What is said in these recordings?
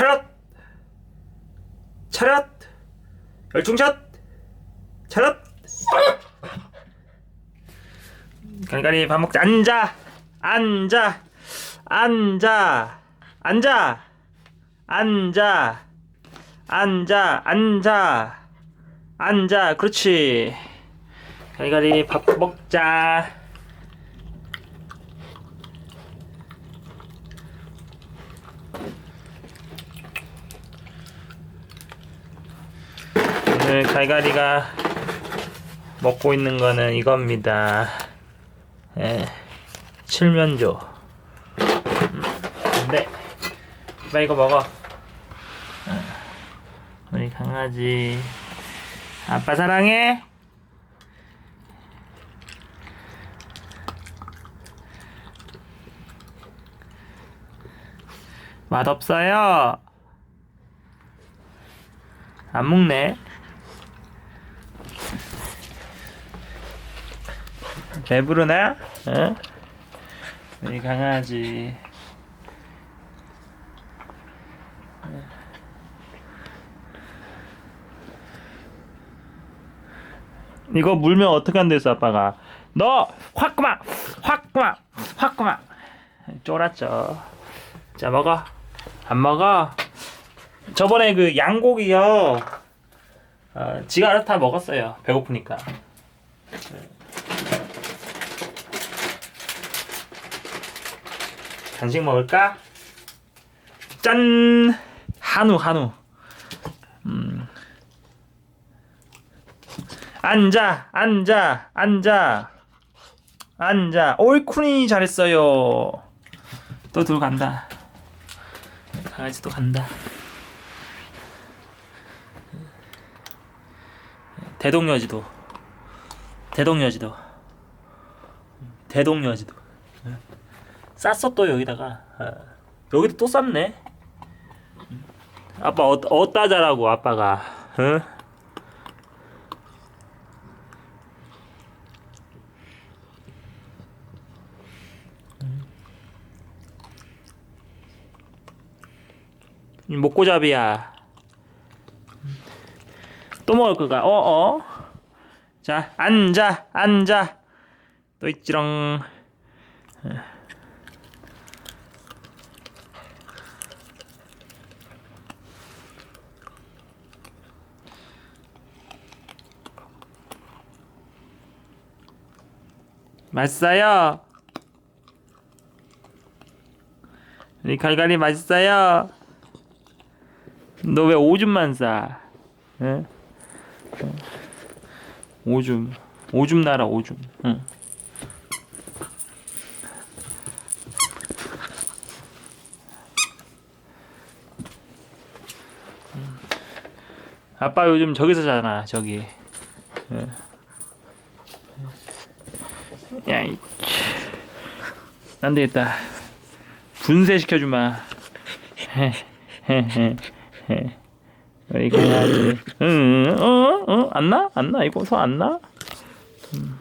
차렷! 차렷! 열중샷! 차렷! 갈갈이 밥 먹자. 앉아! 앉아! 앉아! 앉아! 앉아! 앉아! 앉아! 앉아! 그렇지. 갈갈이 밥 먹자 오늘 갈갈이가 먹고 있는 거는 이겁니다. 예, 칠면조. 음, 네, 빨리 이거 먹어. 어, 우리 강아지. 아빠 사랑해. 맛없어요. 안 먹네. 배부르나? 어? 우리 강아지. 이거 물면 어떻게 한댔어 아빠가? 너 확 그만 확 그만 확 그만 쫄았죠. 자 먹어. 안 먹어? 저번에 그 양고기요. 어, 지가 알아서 다 먹었어요. 배고프니까 간식 먹을까? 짠! 한우, 한우. 음. 앉아, 앉아, 앉아. 앉아. 옳쿠니 잘했어요. 또 들어간다. 강아지 또 간다. 대동여지도. 대동여지도. 대동여지도. 쌌어 또 여기다가. 어. 여기도 또 쌌네. 아빠 어, 어디다 자라고 아빠가? 응? 이 목고잡이야. 또 먹을 거가? 어어? 자 앉아 앉아. 또 있지롱 맛있어요. 우리 갈갈이 맛있어요. 너 왜 오줌만 싸? 응? 응. 오줌. 오줌 나라 오줌. 응. 아빠 요즘 저기서 자나 저기. 응. 야, 이, 안 되겠다. 분쇄 시켜주마. 우리 강아지. 응, 어, 어, 안 나? 안 나? 이거 서안 나? 음.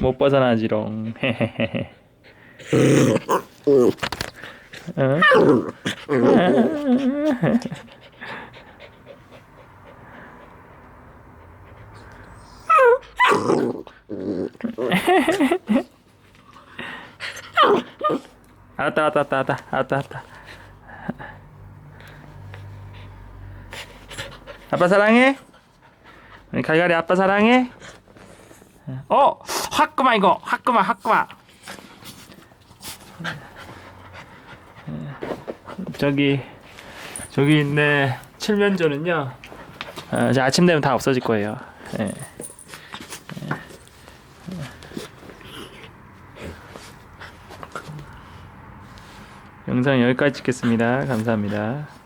못 벗어나지롱. 어? 알았다, 알았다, 알았다, 알았다, 알았다, 알았다. 아빠 사랑해? 갈갈이 아빠 사랑해? 어, 화끄마 이거, 화끄마, 화끄마. 저기, 저기 있네 칠면조는요. 어, 이제 아침 되면 다 없어질 거예요. 예. 영상 여기까지 찍겠습니다. 감사합니다.